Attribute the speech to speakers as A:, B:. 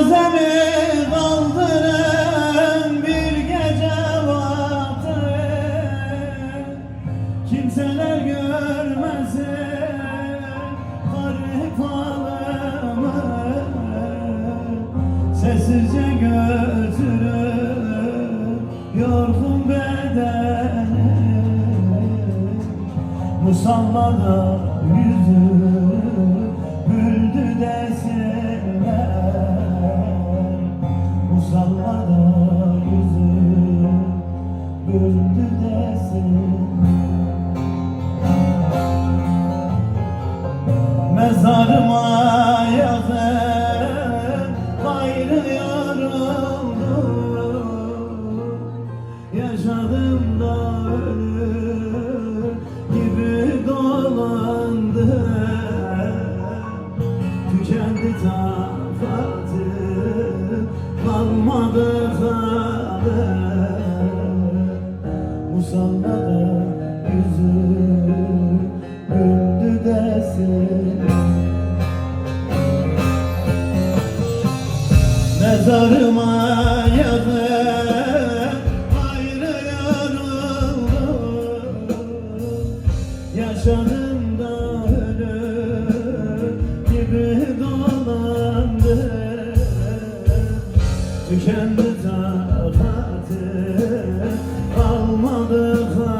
A: Gözleri daldıran bir gece vakti Kimseler görmesin garip Sessizce götürür yorgun bedeni Musallada yüzü Mezarıma yazın gayrı Yaşadım da ölür gibi dolandı Tükendi tafatı kalmadı Mezarıma yazık ayrı yarıldım Yaşadım da ölü gibi dolandım Tükendi takatim almadı kalbim